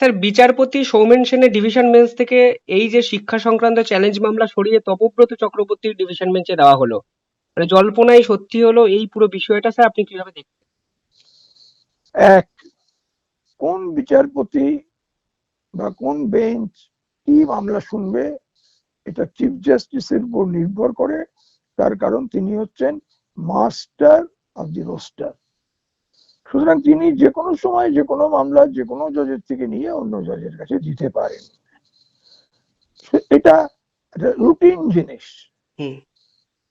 Sir, বিচারপতি সৌমেন সেনের division bench থেকে এই যে শিক্ষা সংক্রান্ত চ্যালেঞ্জ মামলা সরিয়ে তপব্রত চক্রবর্তীর ডিভিশন বেঞ্চে দেওয়া হলো। মানে জল্পনাই সত্যি হলো এই পুরো বিষয়টা, স্যার, আপনি কীভাবে দেখছেন? এক, কোন বিচারপতি বা কোন বেঞ্চ কি মামলা শুনবে, এটা চিফ জাস্টিসের উপর নির্ভর করে। তার কারণ তিনি হচ্ছেন মাস্টার অফ দি রোস্টার সুতরাং তিনি যে কোনো সময় যে কোনো মামলা যে কোনো জজের থেকে নিয়ে অন্য জজের কাছে দিতে পারেন। এটা রুটিন জিনিস। হুম।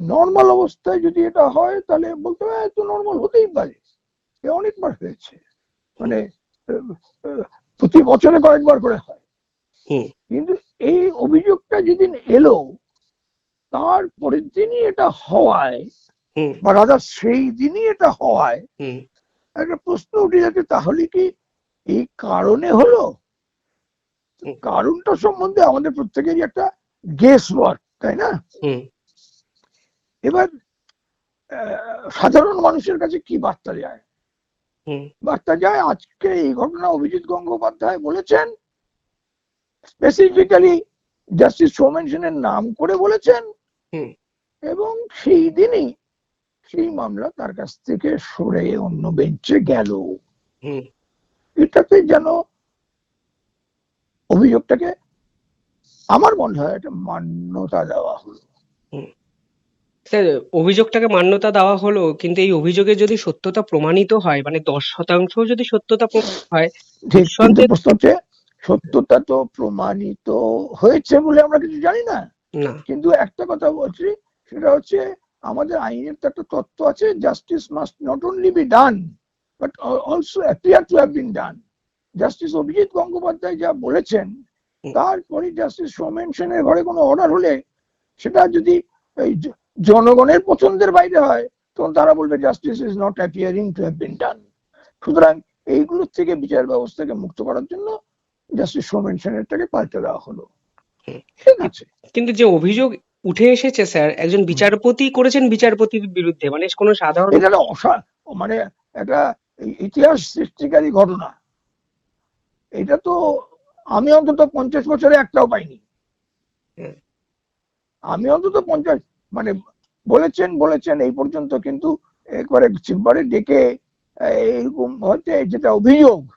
নর্মাল অবস্থায় যদি এটা হয় তাহলে বলতে হয় তো নর্মাল হতেই পারে। এ অনেকবার হয়েছে। মানে প্রতি বছরে কয়েকবার করে হয়। হুম। কিন্তু এই অভিযোগটা যেদিন এলো তার পরের দিনই এটা হওয়ায় বা রাজা সেই দিনই এটা হওয়ায় হুম। একটা প্রশ্ন উঠে যাচ্ছে তাহলে কি এই কারণে হলো? কারণটা সম্বন্ধে আমাদের প্রত্যেকেরই একটা গেস ওয়ার্ক তাই না? এবার সাধারণ মানুষের কাছে কি বার্তা যায়? বার্তা যায় আজকে এই ঘটনা অভিজিৎ গঙ্গোপাধ্যায় বলেছেন স্পেসিফিক্যালি জাস্টিস সৌমেন সেনের নাম করে বলেছেন এবং সেই দিনই সেই মামলা তার কাছ থেকে সরে অন্য বেঞ্চে গেল। এটাতে যেন অভিযোগটাকে আমার মনে হয় একটা মান্যতা দেওয়া হলো। স্যার অভিযোগটাকে মান্যতা দেওয়া হলো কিন্তু এই অভিযোগে যদি সত্যতা প্রমাণিত হয় মানে দশ শতাংশ যদি সত্যতা প্রমাণিত হয় হচ্ছে সত্যতা তো প্রমাণিত হয়েছে বলে আমরা কিছু জানি না। কিন্তু একটা কথা বলছি সেটা হচ্ছে আমাদের আইনের তো একটা তত্ত্ব আছে justice must not only be done but also appear to have been done justice Abhijit Gangopadhyay যা বলেছেন তারপরে জাস্টিস সৌমেন সেনের ঘরে কোনো অর্ডার হলে সেটা যদি এই জনগণের পছন্দের বাইরে হয় তখন তারা বলবে justice is not appearing to have been done সুতরাং এইগুলোর থেকে বিচার ব্যবস্থাকে মুক্ত করার জন্য জাস্টিস সৌমেন সেনেরটাকে পাল্টে দেওয়া হলো। ঠিক আছে। কিন্তু যে অভিযোগ উঠে এসেছে স্যার একজন বিচারপতি করেছেন বিচারপতির বিরুদ্ধে মানে কোনো সাধারণ এটা একটা অসা- মানে একটা ইতিহাস সৃষ্টিকারী ঘটনা। এটা তো আমি অন্তত পঞ্চাশ বছরে একটাও পাইনি। আমি অন্তত পঞ্চাশ মানে বলেছেন বলেছেন এই পর্যন্ত কিন্তু একবারে চেম্বারে ডেকে এইরকম হচ্ছে যেটা অভিযোগ।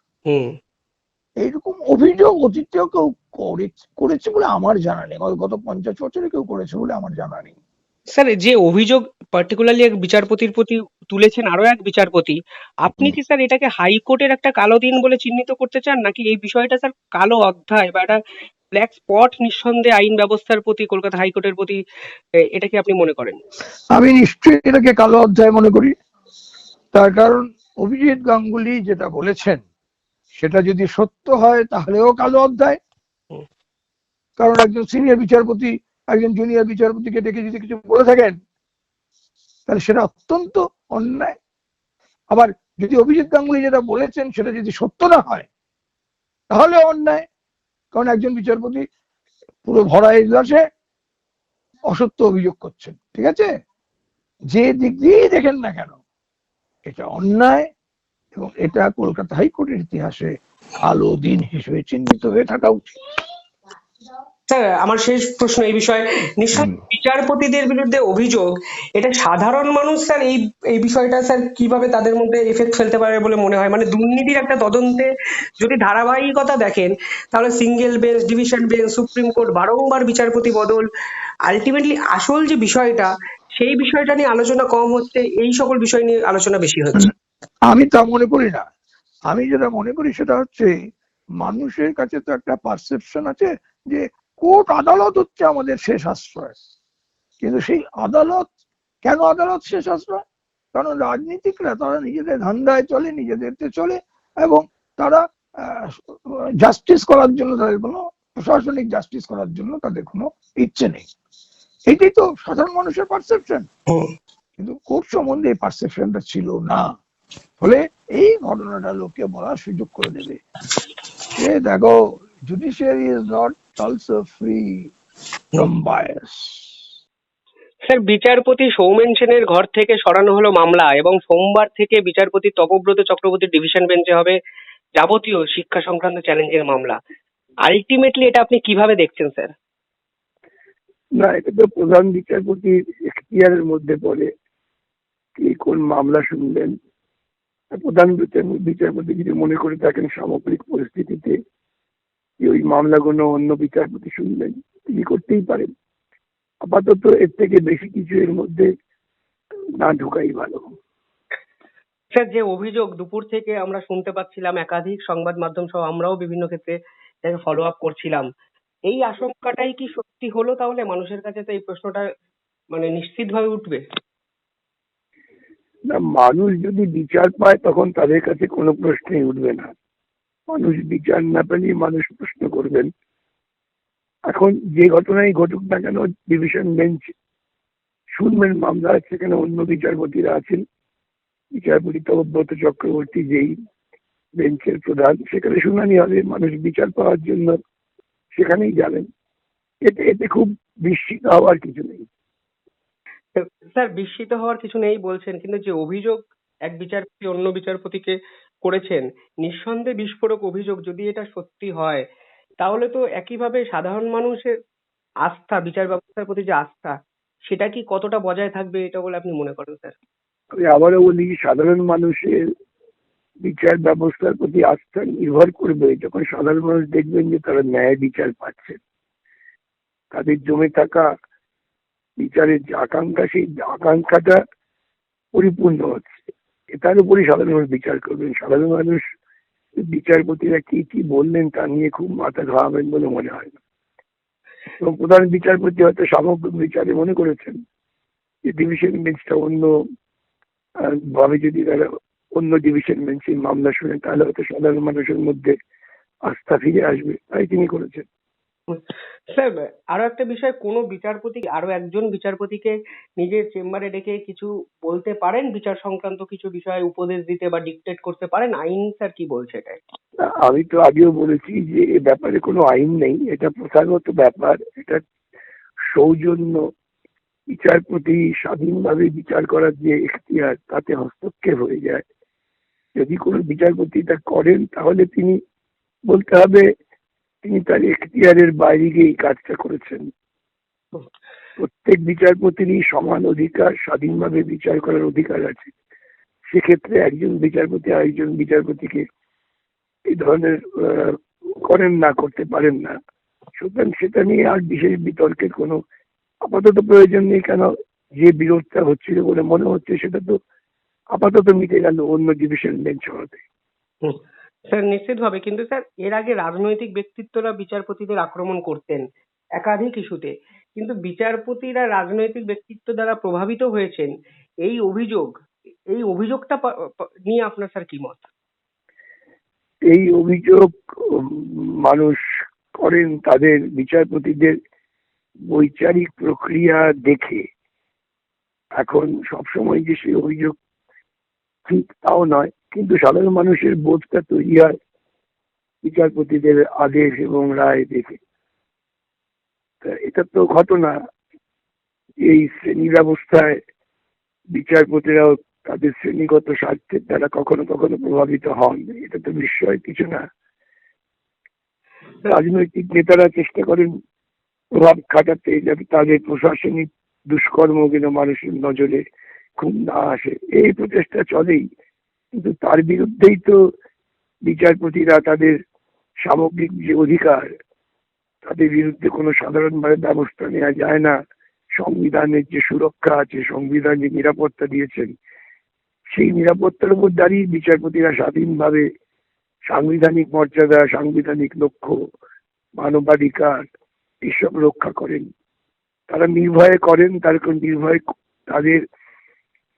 হুম এইরকম অভিযোগ অতীতেও কেউ করে- করেছে বলে আমার জানা নেই। গত পঞ্চাশ বছরে কেউ করেছে বলে আমার জানা নেই। স্যার যে অভিযোগ পার্টিকুলারলি এক বিচারপতির প্রতি তুলেছেন আরও এক বিচারপতি আপনি কি স্যার এটাকে হাইকোর্টের একটা কালো দিন বলে চিহ্নিত করতে চান? নাকি এই বিষয়টা স্যার কালো অধ্যায় বা একটা ব্ল্যাক স্পট নিঃসন্দেহে আইন ব্যবস্থার প্রতি কলকাতা হাইকোর্টের প্রতি এটা কি আপনি মনে করেন? আমি নিশ্চয়ই এটাকে কালো অধ্যায় মনে করি। তার কারণ অভিজিৎ গাঙ্গুলি যেটা বলেছেন সেটা যদি সত্য হয় তাহলেও কালো অধ্যায়। কারণ একজন সিনিয়র বিচারপতি একজন জুনিয়র বিচারপতিকে ডেকে যদি কিছু বলে থাকেন তাহলে সেটা অত্যন্ত অন্যায়। আবার যদি অভিজিৎ গাঙ্গুলি যেটা বলেছেন সেটা যদি সত্য না হয় তাহলে অন্যায়। কারণ একজন বিচারপতি পুরো ভরা এজলাসে অসত্য অভিযোগ করছেন ঠিক আছে? যে দিক দিয়েই দেখেন না কেন এটা অন্যায়। এবং এটা কলকাতা হাইকোর্টের ইতিহাসে কালো দিন হিসেবে চিহ্নিত হয়ে থাকা উচিত। স্যার আমার শেষ প্রশ্ন এই বিষয়ে। নিশ্চয় বিচারপতিদের বিরুদ্ধে অভিযোগ এটা সাধারণ মানুষ স্যার এই এই বিষয়টা স্যার কীভাবে তাদের মধ্যে এফেক্ট ফেলতে পারে বলে মনে হয়? মানে দুর্নীতির একটা তদন্তে যদি ধারাবাহিকতা দেখেন তাহলে single bench division bench supreme court বারংবার বিচারপতি বদল আলটিমেটলি আসল যে বিষয়টা সেই বিষয়টা নিয়ে আলোচনা কম হচ্ছে এই সকল বিষয় নিয়ে আলোচনা বেশি হচ্ছে। আমি তা মনে করি না। আমি যেটা মনে করি সেটা হচ্ছে মানুষের কাছে তো একটা পারসেপশন আছে যে কোর্ট আদালত হচ্ছে আমাদের শেষ আশ্রয়। কিন্তু সেই আদালত কেন আদালত শেষ আশ্রয়? কারণ রাজনীতিকরা তারা নিজেদের ধান্দায় চলে নিজেদেরতে চলে এবং তারা জাস্টিস করার জন্য তাদের কোনো প্রশাসনিক জাস্টিস করার জন্য তাদের কোনো ইচ্ছে নেই। এটাই তো সাধারণ মানুষের পারসেপশন কিন্তু কোর্ট সম্বন্ধে এই পারসেপশনটা ছিল না। ফলে এই ঘটনাটা লোককে বলার সুযোগ করে দেবে। যে দেখো judiciary is not also free from bias sir বিচারপতি সৌমেন সেনের ঘর থেকে সরানো হলো মামলা এবং সোমবার থেকে বিচারপতি তপব্রত চক্রবর্তী ডিভিশন বেঞ্চে হবে যাবতীয় শিক্ষা সংক্রান্ত চ্যালেঞ্জের মামলা। আলটিমেটলি এটা আপনি কীভাবে দেখছেন স্যার? না এটা তো প্রধান বিচারপতির এখতিয়ারের মধ্যে পড়ে। কি কোন মামলা শুনবেন? প্রধান বিচার- বিচারপতি যদি মনে করে থাকেন সামগ্রিক পরিস্থিতিতে ওই মামলাগুলো অন্য বিচারপতি শুনবেন তিনি করতেই পারেন। আপাতত এর থেকে বেশি কিছু এর মধ্যে না ঢোকাই ভালো। স্যার, যে অভিযোগ দুপুর থেকে আমরা শুনতে পাচ্ছিলাম, একাধিক সংবাদ মাধ্যম সহ আমরাও বিভিন্ন ক্ষেত্রে ফলো আপ করছিলাম। এই আশঙ্কাটাই কি সত্যি হলো তাহলে? মানুষের কাছে তো এই প্রশ্নটা মানে নিশ্চিতভাবে উঠবে। না, মানুষ যদি বিচার পায়, তখন তাদের কাছে কোনো প্রশ্নই উঠবে না। মানুষ বিচার না পেলেই মানুষ প্রশ্ন করবেন। এখন যে ঘটনাই ঘটুক না কেন, ডিভিশন বেঞ্চ শুনবেন, মামলা সেখানে অন্য বিচারপতিরা আছেন। বিচারপতি তবব্রত চক্রবর্তী যেই বেঞ্চের প্রধান, সেখানে শুনানি হবে। মানুষ বিচার পাওয়ার জন্য সেখানেই যাবেন। এতে এতে খুব বিস্মিত হওয়ার কিছু নেই। স্যার, বিস্মিত হওয়ার কিছু নেই বলছেন, কিন্তু যে অভিযোগ এক বিচারপতি অন্য বিচারপতিকে করেছেন, নিঃসন্দেহে বিস্ফোরক অভিযোগ যদি এটা সত্যি হয়, তাহলে তো একইভাবে সাধারণ মানুষের আস্থা, বিচার ব্যবস্থার প্রতি যে আস্থা, সেটা কি কতটা বজায় থাকবে এটা বলে আপনি মনে করেন, স্যার? আমি আবারও বলি, সাধারণ মানুষের বিচার ব্যবস্থার প্রতি আস্থা নির্ভর করবে, যখন সাধারণ মানুষ দেখবেন যে তারা ন্যায় বিচার পাচ্ছে, তাদের জমে থাকা বিচারের যে আকাঙ্ক্ষা, সেই আকাঙ্ক্ষাটা পরিপূর্ণ হচ্ছে। এটার উপরই সাধারণ মানুষ বিচার করবেন। সাধারণ মানুষ বিচারপতিরা কি কি বললেন তা নিয়ে খুব মাথা ঘামাবেন বলে মনে হয় না। এবং প্রধান বিচারপতি হয়তো সামগ্রিক বিচারে মনে করেছেন যে ডিভিশন বেঞ্চটা অন্য ভাবে যদি তারা অন্য ডিভিশন বেঞ্চে মামলা শুনে, তাহলে হয়তো সাধারণ মানুষের মধ্যে আস্থা ফিরে আসবে। তাই তিনি করেছেন। স্যার আরও একটা বিষয়, কোনো বিচারপতি, আরও একজন বিচারপতিকে নিজের চেম্বারে ডেকে কিছু বলতে পারেন? বিচার সংক্রান্ত কিছু বিষয়ে উপদেশ দিতে বা ডিকটেট করতে পারেন? আইন, স্যার, কি বলছে এটাই আমি তো আগেও বলেছি যে এ ব্যাপারে কোনো আইন নেই। এটা প্রথাগত ব্যাপার। এটা সৌজন্য বিচারপতি স্বাধীনভাবে বিচার করার যে এখতিয়ার, তাতে হস্তক্ষেপ হয়ে যায়। যদি কোনো বিচারপতি তা করেন, তাহলে তিনি বলতে হবে তিনি তার এখতিয়ারের বাইরে গিয়ে এই কাজটা করেছেন। প্রত্যেক বিচারপতিরই সমান অধিকার, স্বাধীনভাবে বিচার করার অধিকার আছে। সেক্ষেত্রে একজন বিচারপতি আরেকজন বিচারপতিকে এই ধরনের করেন না, করতে পারেন না। সুতরাং সেটা নিয়ে আর বিশেষ বিতর্কের কোনো আপাতত প্রয়োজন নেই, কেন যে বিরোধটা হচ্ছিল বলে মনে হচ্ছে সেটা তো আপাতত মিটে গেল অন্য ডিভিশন বেঞ্চ হওয়াতে। স্যার, নিশ্চিতভাবে। কিন্তু স্যার, এর আগে রাজনৈতিক ব্যক্তিত্বরা বিচারপতিদের আক্রমণ করতেন একাধিক ইস্যুতে। কিন্তু বিচারপতিরা রাজনৈতিক ব্যক্তিত্ব দ্বারা প্রভাবিত হয়েছেন, এই অভিযোগ, এই অভিযোগটা নিয়ে আপনার স্যার কি মত? এই অভিযোগ মানুষ করেন তাদের বিচারপতিদের বৈচারিক প্রক্রিয়া দেখে। এখন সবসময় যে সেই অভিযোগ, ঠিক তাও নয়। কিন্তু সাধারণ মানুষের বোধটা তৈরি হয় বিচারপতিদের আদেশ এবং রায় দেখে। এটা তো ঘটনা। এই শ্রেণি ব্যবস্থায় বিচারপতিরাও তাদের শ্রেণীগত স্বার্থের দ্বারা কখনো কখনো প্রভাবিত হন। এটা তো বিস্ময় কিছু না। রাজনৈতিক নেতারা চেষ্টা করেন প্রভাব খাটাতে যাতে তাদের প্রশাসনিক দুষ্কর্ম যেন মানুষের নজরে খুব না আসে। এই প্রচেষ্টা চলেই। কিন্তু তার বিরুদ্ধেই তো বিচারপতিরা তাদের সামগ্রিক যে অধিকার, তাদের বিরুদ্ধে কোনো সাধারণভাবে ব্যবস্থা নেওয়া যায় না। সংবিধানের যে সুরক্ষা আছে, সংবিধান যে নিরাপত্তা দিয়েছেন, সেই নিরাপত্তার উপর দাঁড়িয়ে বিচারপতিরা স্বাধীনভাবে সাংবিধানিক মর্যাদা, সাংবিধানিক লক্ষ্য, মানবাধিকার এসব রক্ষা করেন। তারা নির্ভয়ে করেন, তার নির্ভয় তাদের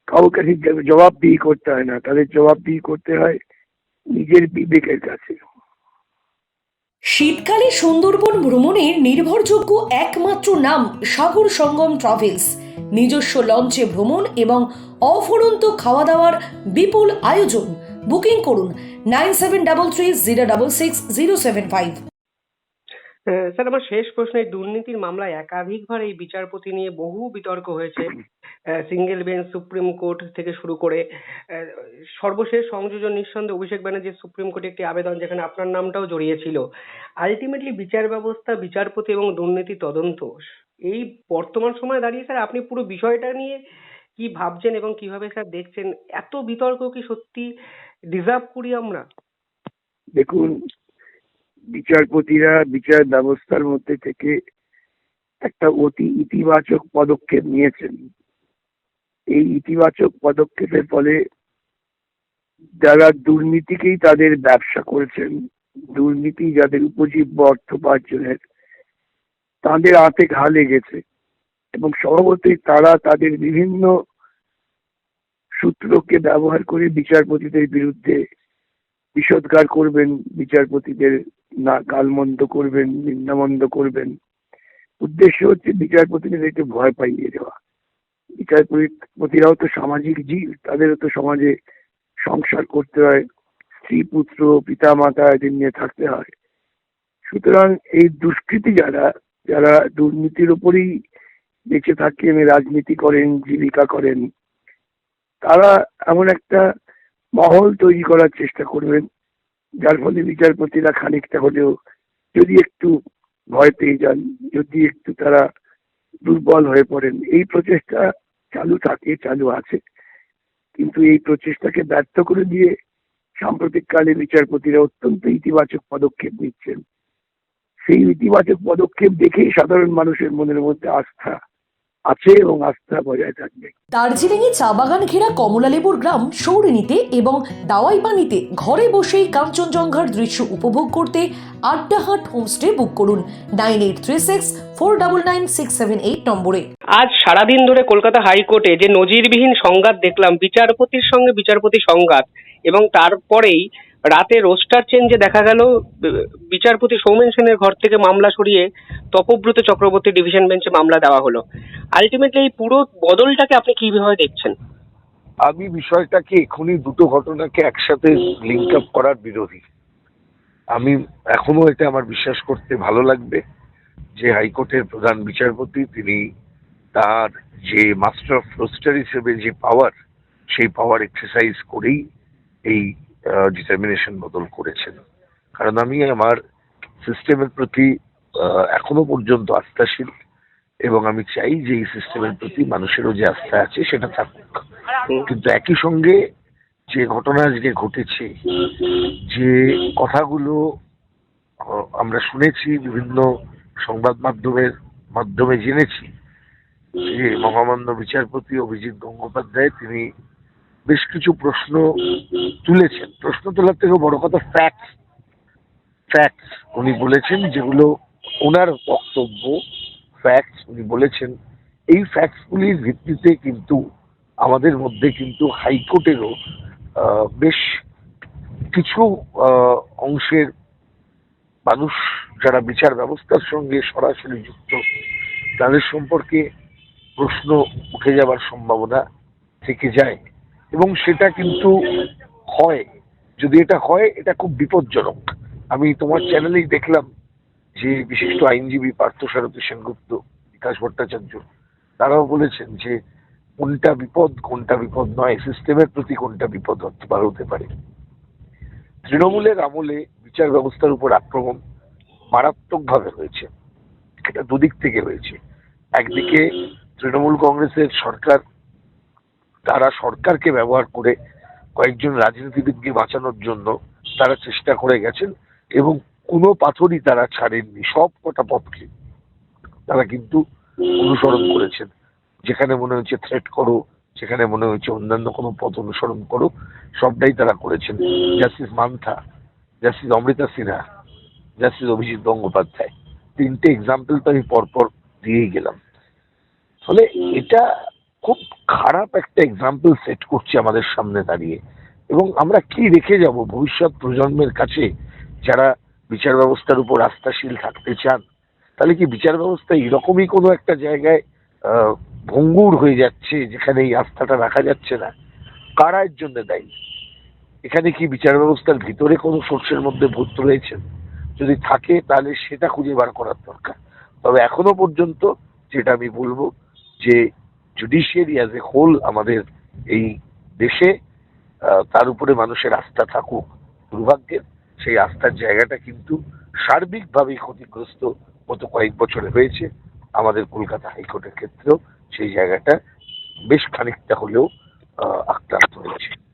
কারোর কাছে জ- জবাবদিহি করতে হয় না তাদের জবাবদিহি করতে হয় নিজের বিবেকের কাছে। শীতকালে সুন্দরবন ভ্রমণের নির্ভরযোগ্য একমাত্র নাম সাগর সঙ্গম ট্রাভেলস। নিজস্ব লঞ্চে ভ্রমণ এবং অফুরন্ত খাওয়া দাওয়ার বিপুল আয়োজন। বুকিং করুন nine seven double three zero double six zero seven five. Sir আমার শেষ প্রশ্ন দুর্নীতির মামলায় একাধিকবার এই বিচারপতি নিয়ে বহু বিতর্ক হয়েছে। সিঙ্গেল বেঞ্চ সুপ্রিম কোর্ট থেকে শুরু করে আহ, সর্বশেষ সংযোজন নিঃসন্দেহে অভিষেক ব্যানার্জির সুপ্রিম কোর্টে একটি আবেদন যেখানে আপনার নামটাও জড়িয়েছিল। আলটিমেটলি বিচার ব্যবস্থা বিচারপতি এবং দুর্নীতি তদন্ত। এই বর্তমান সময়ে দাঁড়িয়ে স্যার আপনি পুরো বিষয়টা নিয়ে কি ভাবছেন এবং কীভাবে স্যার দেখছেন? এত বিতর্ক কি সত্যি ডিজার্ভ করি আমরা? দেখুন বিচারপতিরা বিচার ব্যবস্থার মধ্যে থেকে একটা অতি ইতিবাচক পদক্ষেপ নিয়েছেন। এই ইতিবাচক পদক্ষেপের ফলে যারা দুর্নীতিকেই তাদের ব্যবসা করেছেন, দুর্নীতি যাদের উপজীব্য অর্থ উপার্জনের, তাদের হাতে ঘা লেগেছে এবং স্বভাবতই তারা তাদের বিভিন্ন সূত্রকে ব্যবহার করে বিচারপতিদের বিরুদ্ধে বিষোদ্গার করবেন, বিচারপতিদের না গালমন্দ করবেন, নিন্দামন্দ করবেন। উদ্দেশ্য হচ্ছে বিচারপতিদেরকে ভয় পাইয়ে দেওয়া। বিচারপতিরাও তো সামাজিক জীব, তাদেরও তো সমাজে সংসার করতে হয়, স্ত্রী, পুত্র পিতা মাতা এদের নিয়ে থাকতে হয়। সুতরাং এই দুষ্কৃতী যারা যারা দুর্নীতির উপরেই বেঁচে থাকেন, রাজনীতি করেন, জীবিকা করেন, তারা এমন একটা মহল তৈরি করার চেষ্টা করবেন, যার ফলে বিচারপতিরা খানিকটা হলেও যদি একটু ভয় পেয়ে যান, যদি একটু তারা দুর্বল হয়ে পড়েন। এই প্রচেষ্টা চালু থাকে, চালু আছে। কিন্তু এই প্রচেষ্টাকে ব্যর্থ করে দিয়ে সাম্প্রতিককালে বিচারপতিরা অত্যন্ত ইতিবাচক পদক্ষেপ নিচ্ছেন। সেই ইতিবাচক পদক্ষেপ দেখেই সাধারণ মানুষের মনের মধ্যে আস্থা আছে এবং আস্থা বজায় থাকবে। দার্জিলিংয়ে চা বাগান ঘেরা কমলালেবুর গ্রাম সৌরিনীতে এবং দাওয়াই পানিতে ঘরে বসেই কাঞ্চনজঙ্ঘার দৃশ্য উপভোগ করতে আড্ডাহাট হোমস্টে বুক করুন nine eight three six four double nine six seven eight নম্বরে। আজ সারাদিন ধরে কলকাতা হাইকোর্টে যে নজিরবিহীন সংঘাত দেখলাম বিচারপতির সঙ্গে বিচারপতি সংঘাত এবং তারপরেই রাতে রোস্টার চেঞ্জে দেখা গেল বিচারপতি সৌমেন সেনের ঘর থেকে মামলা সরিয়ে তপব্রত চক্রবর্তী ডিভিশন বেঞ্চে মামলা দেওয়া হলো। আলটিমেটলি এই পুরো বদলটাকে আপনি কীভাবে দেখছেন? আমি বিষয়টাকে এখনই দুটো ঘটনাকে একসাথে লিঙ্ক আপ করার বিরোধী। আমি এখনও এটা আমার বিশ্বাস করতে ভালো লাগবে যে হাইকোর্টের প্রধান বিচারপতি, তিনি তার যে মাস্টার অফ রোস্টার হিসেবে যে পাওয়ার সেই পাওয়ার এক্সারসাইজ করেই এই ডিটারমিনেশন বদল করেছেন। কারণ আমি আমার সিস্টেমের প্রতি এখনও পর্যন্ত আস্থাশীল এবং আমি চাই যে এই সিস্টেমের প্রতি মানুষেরও যে আস্থা আছে সেটা থাকুক। কিন্তু একই সঙ্গে যে ঘটনা আজকে ঘটেছে, যে কথাগুলো আমরা শুনেছি, বিভিন্ন সংবাদ মাধ্যমের মাধ্যমে জেনেছি, যে মহামান্য বিচারপতি অভিজিৎ গঙ্গোপাধ্যায় তিনি বেশ কিছু প্রশ্ন তুলেছেন। প্রশ্ন তোলার থেকেও বড় কথা ফ্যাক্টস ফ্যাক্টস উনি বলেছেন যেগুলো ওনার বক্তব্য। ফ্যাক্টস উনি বলেছেন। এই ফ্যাক্টসগুলির ভিত্তিতে কিন্তু আমাদের মধ্যে কিন্তু হাইকোর্টেরও বেশ কিছু অংশের মানুষ যারা বিচার ব্যবস্থার সঙ্গে সরাসরি যুক্ত, তাদের সম্পর্কে প্রশ্ন উঠে যাবার সম্ভাবনা থেকে যায়। এবং সেটা কিন্তু হয়। যদি এটা হয়, এটা খুব বিপজ্জনক। আমি তোমার চ্যানেলেই দেখলাম যে বিশিষ্ট আইনজীবী পার্থসারথী সেনগুপ্ত, বিকাশ ভট্টাচার্য, তারাও বলেছেন যে কোনটা বিপদ কোনটা বিপদ নয়। সিস্টেমের প্রতি কোনটা বিপদ হতে হতে পারে। তৃণমূলের আমলে বিচার ব্যবস্থার উপর আক্রমণ মারাত্মকভাবে হয়েছে। এটা দুদিক থেকে হয়েছে। একদিকে তৃণমূল কংগ্রেসের সরকার তারা সরকারকে ব্যবহার করে কয়েকজন রাজনীতিবিদকে বাঁচানোর জন্য তারা চেষ্টা করে গেছেন এবং কোনো পাথরই তারা ছাড়েননি, সব কটা পথকে তারা কিন্তু অনুসরণ করেছেন। যেখানে মনে হচ্ছে থ্রেট করো, যেখানে মনে হচ্ছে অন্যান্য কোনো পথ অনুসরণ করো, সবটাই তারা করেছেন। Justice Mantha justice Amrita Sinha justice Abhijit Gangopadhyay তিনটে এক্সাম্পল তো আমি পরপর দিয়েই গেলাম। ফলে এটা খুব খারাপ একটা এক্সাম্পল সেট করছে আমাদের সামনে দাঁড়িয়ে। এবং আমরা কি রেখে যাব ভবিষ্যৎ প্রজন্মের কাছে যারা বিচার ব্যবস্থার উপর আস্থাশীল থাকতে চান? তাহলে কি বিচার ব্যবস্থা এরকমই কোনো একটা জায়গায় ভঙ্গুর হয়ে যাচ্ছে যেখানে এই আস্থাটা রাখা যাচ্ছে না? কারা এর জন্য দায়ী? এখানে কি বিচার ব্যবস্থার ভিতরে কোনো সোর্সের মধ্যে ভূত রয়েছেন? যদি থাকে, তাহলে সেটা খুঁজে বার করার দরকার। তবে এখনও পর্যন্ত যেটা আমি বলব যে জুডিশিয়ারি অ্যাজ এ হোল আমাদের এই দেশে তার উপরে মানুষের আস্থা থাকুক দুর্ভাগ্যের, সেই আস্থার জায়গাটা কিন্তু সার্বিকভাবেই ক্ষতিগ্রস্ত গত কয়েক বছরে হয়েছে। আমাদের কলকাতা হাইকোর্টের ক্ষেত্রেও সেই জায়গাটা বেশ খানিকটা হলেও আক্রান্ত হয়েছে।